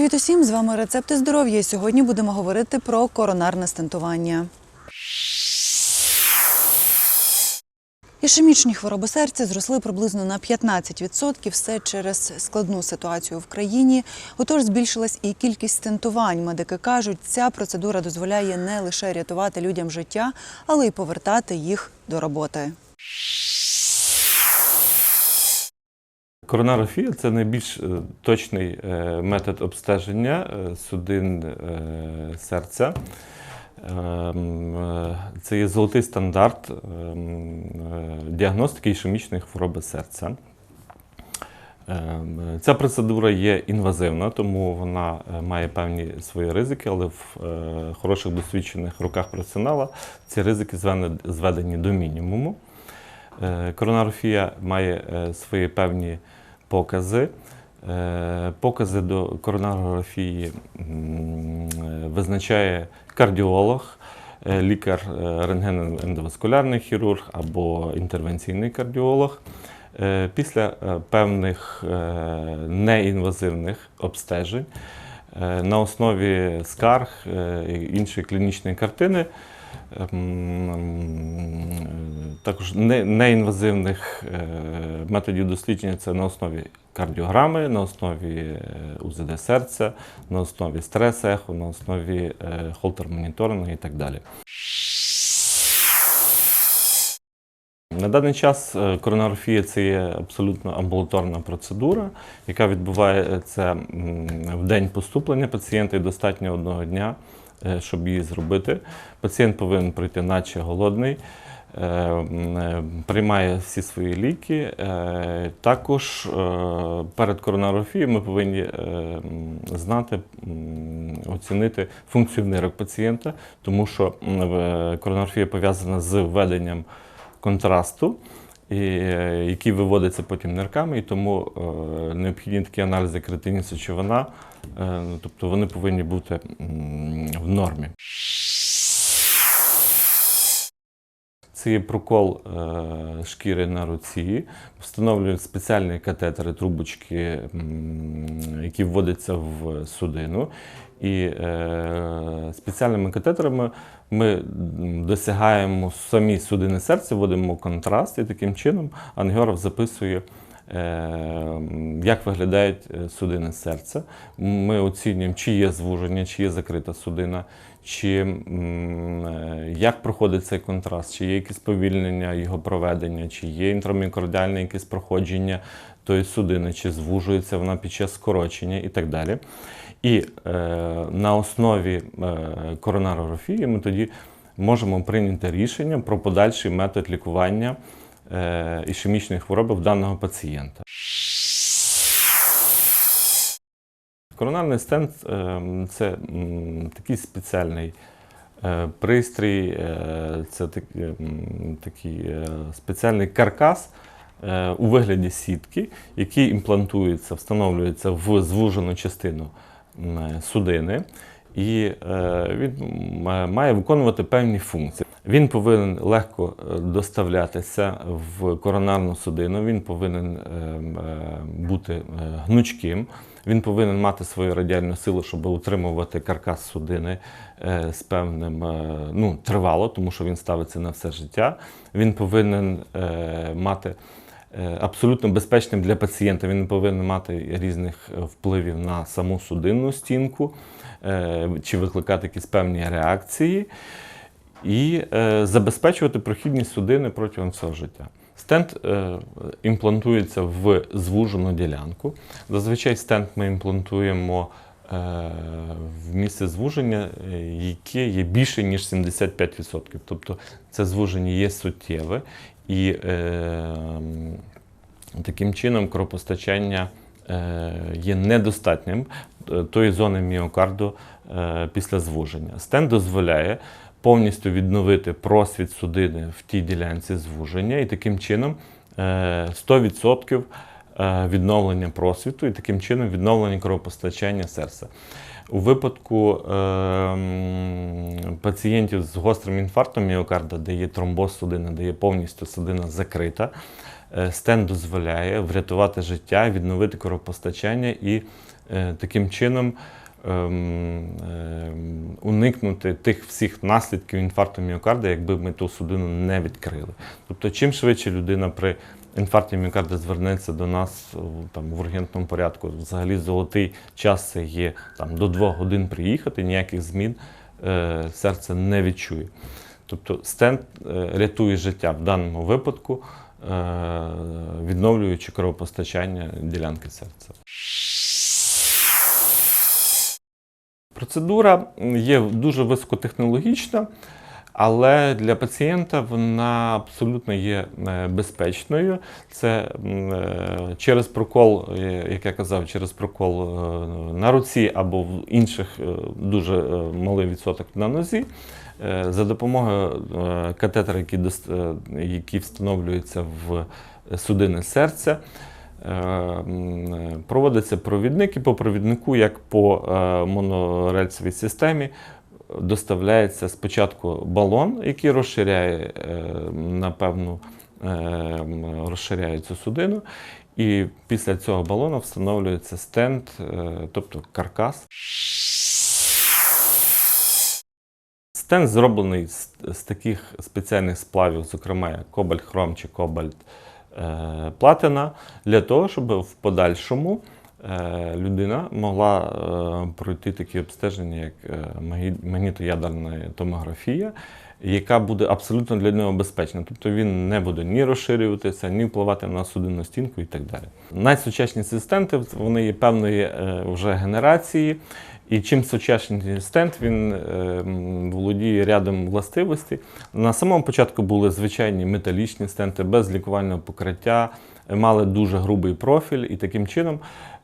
Привіт усім! З вами рецепти здоров'я. І Сьогодні будемо говорити про коронарне стентування. Ішемічні хвороби серця зросли приблизно на 15%, все через складну ситуацію в країні. Отож, збільшилась і кількість стентувань. Медики кажуть, ця процедура дозволяє не лише рятувати людям життя, але й повертати їх до роботи. Коронарографія це найбільш е, точний е, метод обстеження е, судин серця. Ем, Це є золотий стандарт ем, діагностики ішемічної хвороби серця. Ем, Ця процедура є інвазивна, тому вона має певні свої ризики, але в хороших досвідчених руках професіонала ці ризики зведені- до мінімуму. Коронарографія має свої певні покази. Е, Покази до коронарографії е, визначає кардіолог, е, лікар е, рентгенно-ендоваскулярний хірург або інтервенційний кардіолог. Після певних неінвазивних обстежень на основі скарг іншої клінічної картини Ем, Також неінвазивних е, методів дослідження це на основі кардіограми, на основі е, УЗД серця, на основі стрес-ехо, на основі е, холтер-моніторингу і так далі. На даний час коронарографія це є абсолютно амбулаторна процедура, яка відбувається в день поступлення пацієнта і достатньо одного дня, щоб її зробити. Пацієнт повинен прийти наче голодний, приймає всі свої ліки. Е, Також е, перед коронарографією ми повинні е, знати, оцінити функцію нирок пацієнта, тому що коронарографія пов'язана з введенням контрасту, е, який виводиться потім нирками, і тому е, необхідні такі аналізи кретині сечовина, е, ну, тобто вони повинні бути в нормі. Це є прокол е, шкіри на руці, встановлюють спеціальні катетери, трубочки, які вводяться в судину. І е, спеціальними катетерами ми досягаємо самі судини серця, вводимо контраст, і таким чином ангіограф записує. Е, м, Як виглядають е, судини серця? Ми оцінюємо, чи є звуження, чи є закрита судина, чи е, як проходить цей контраст, чи є якесь повільнення його проведення, чи є інтраміокардіальне якесь проходження тої судини, чи звужується вона під час скорочення і так далі. І е, на основі е, коронарографії ми тоді можемо прийняти рішення про подальший метод лікування ішемічної хвороби в даного пацієнта. Коронарний стенд е, це такий спеціальний е, пристрій, е, це е, такий е, спеціальний каркас е, у вигляді сітки, який імплантується, встановлюється в звужену частину е, судини. І е, він має виконувати певні функції. Він повинен легко е, доставлятися в коронарну судину, він повинен е, м, е, бути е, гнучким, він повинен мати свою радіальну силу, щоб утримувати каркас судини з певним ну, тривало, тому що він ставиться на все життя. Він повинен мати абсолютно безпечним для пацієнта. Він не повинен мати різних впливів на саму судинну стінку чи викликати якісь певні реакції і е, забезпечувати прохідність судини протягом всього життя. Стенд е, імплантується в звужену ділянку. Зазвичай стенд ми імплантуємо е, в місце звуження, яке є більше, ніж 75%. Тобто це звуження є суттєве і таким чином кровопостачання є недостатнім тої зони міокарду після звуження. Стенд дозволяє повністю відновити просвіт судини в тій ділянці звуження, і таким чином е, 100% е, відновлення просвіту, і таким чином відновлення кровопостачання серця. У випадку е, пацієнтів з гострим інфарктом міокарда, де є тромбоз судини, де є повністю судина закрита, е, стенд дозволяє врятувати життя, відновити кровопостачання і е, таким чином уникнути тих всіх наслідків інфаркту міокарда, якби ми ту судину не відкрили. Тобто, чим швидше людина при інфаркті міокарда звернеться до нас там, в ургентному порядку, взагалі золотий час це є там, до двох годин приїхати, ніяких змін е, серце не відчує. Тобто стенд е, рятує життя в даному випадку, е, відновлюючи кровопостачання ділянки серця. Процедура є дуже високотехнологічна, але для пацієнта вона абсолютно є е, безпечною. Це е, через прокол, е, як я казав, через прокол на руці або в інших дуже малий відсоток на нозі. За допомогою катетера, які, встановлюються в судини серця, проводиться провідник, і по провіднику, як по е, монорельсовій системі, доставляється спочатку балон, який розширяє е, на е, розширяє цю судину, і після цього балону встановлюється стенд, е, тобто каркас. Стенд зроблений з, таких спеціальних сплавів, зокрема як кобальт хром чи кобальт е, платина, для того, щоб в подальшому е, людина могла е, пройти такі обстеження, як е, магнітоядерна томографія, яка буде абсолютно для нього безпечна. Тобто він не буде ні розширюватися, ні впливати на судинну стінку і так далі. Найсучасніші стенти вони є певної е, вже генерації. І чим сучасніший стенд, він е, володіє рядом властивостей. На самому початку були звичайні металічні стенти без лікувального покриття, мали дуже грубий профіль, і таким чином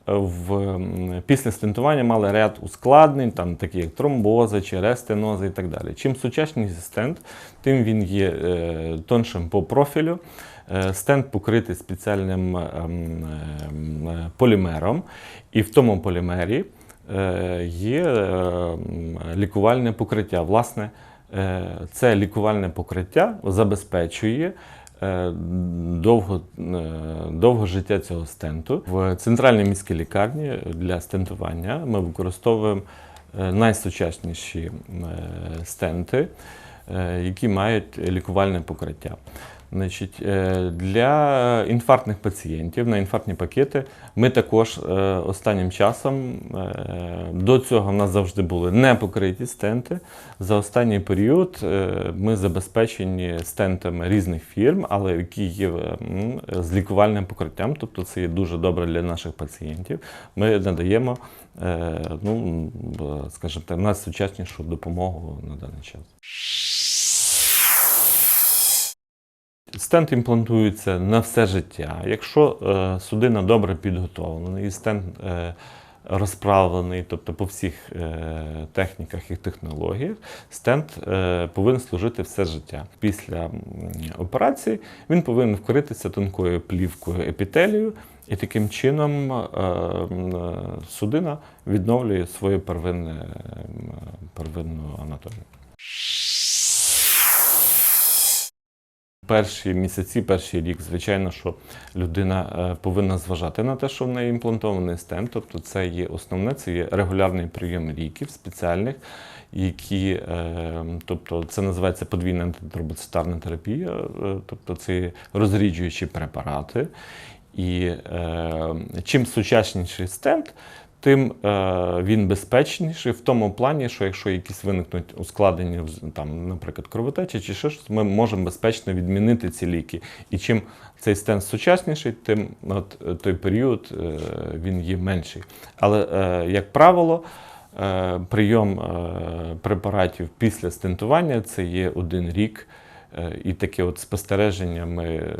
в, після стентування мали ряд ускладнень, там, такі як тромбози чи рестенози і так далі. Чим сучасніший стенд, тим він є е, тоншим по профілю. Е, Стенд покритий спеціальним ем, ем, полімером, і в тому полімері е, є е, лікувальне покриття. Власне, це лікувальне покриття забезпечує довго, е, довго життя цього стенту. В центральній міській лікарні для стентування ми використовуємо е, найсучасніші е, стенти, е, які мають лікувальне покриття. Значить, е, для інфарктних пацієнтів на інфарктні пакети ми також е, останнім часом е, до цього в нас завжди були непокриті стенти. За останній період ми забезпечені стентами різних фірм, але які є з лікувальним покриттям. Тобто це є дуже добре для наших пацієнтів. Ми надаємо, ну, скажімо так, найсучаснішу допомогу на даний час. Стенд імплантується на все життя. Якщо е, судина добре підготовлена і стенд е, розправлений, тобто по всіх е, техніках і технологіях, стенд е, повинен служити все життя. Після операції він повинен вкритися тонкою плівкою епітелію, і таким чином судина відновлює свою первинну анатомію. Перші місяці, перший рік, звичайно, що людина е, повинна зважати на те, що в неї імплантований стенд. Тобто, це є основне, це є регулярний прийом ліків спеціальних, які, е, тобто, це називається подвійна антитромбоцитарна терапія, е, тобто це розріджуючі препарати. І е, чим сучасніший стенд, тим е, він безпечніший в тому плані, що якщо якісь виникнуть ускладнення, там, наприклад, кровотечі чи ще щось, ми можемо безпечно відмінити ці ліки. І чим цей стенд сучасніший, тим от, е, той період е, він є менший. Але, як правило, прийом препаратів після стентування це є один рік. І таке от спостереження ми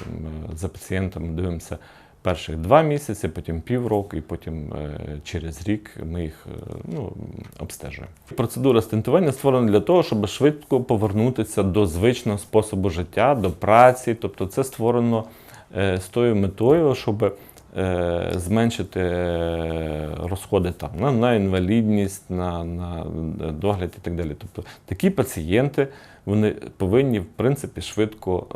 за пацієнтами дивимося перших два місяці, потім півроку, і потім е, через рік ми їх е, ну, обстежуємо. Процедура стентування створена для того, щоб швидко повернутися до звичного способу життя, до праці. Тобто це створено е, з тою метою, щоб зменшити розходи там, на, на інвалідність, на, на догляд і так далі. Тобто такі пацієнти вони повинні в принципі швидко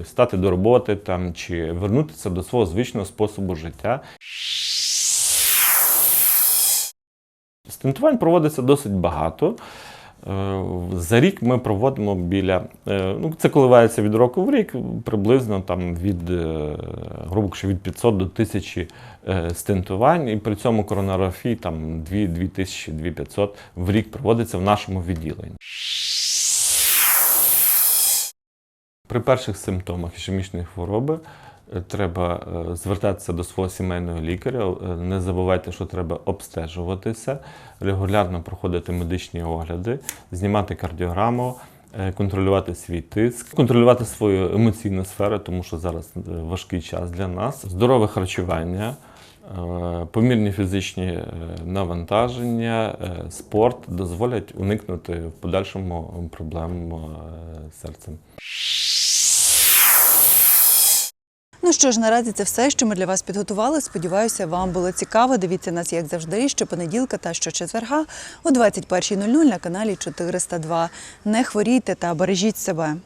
е, стати до роботи там, чи вернутися до свого звичного способу життя. Стентувань проводиться досить багато. Е, За рік ми проводимо біля, е, ну це коливається від року в рік, приблизно там від, е, грубо кажучи, від 500 до 1000 е, стентувань, і при цьому коронарографії там 2 2500 в рік проводиться в нашому відділенні. При перших симптомах ішемічної хвороби е, треба е, звертатися до свого сімейного лікаря. Е, Не забувайте, що треба обстежуватися, регулярно проходити медичні огляди, знімати кардіограму, контролювати свій тиск, контролювати свою емоційну сферу, тому що зараз важкий час для нас. Здорове харчування. Помірні фізичні навантаження, спорт дозволять уникнути в подальшому проблем з серцем. Ну що ж, наразі це все, що ми для вас підготували. Сподіваюся, вам було цікаво. Дивіться нас, як завжди, щопонеділка та щочетверга о 21.00 на каналі 402. Не хворійте та бережіть себе.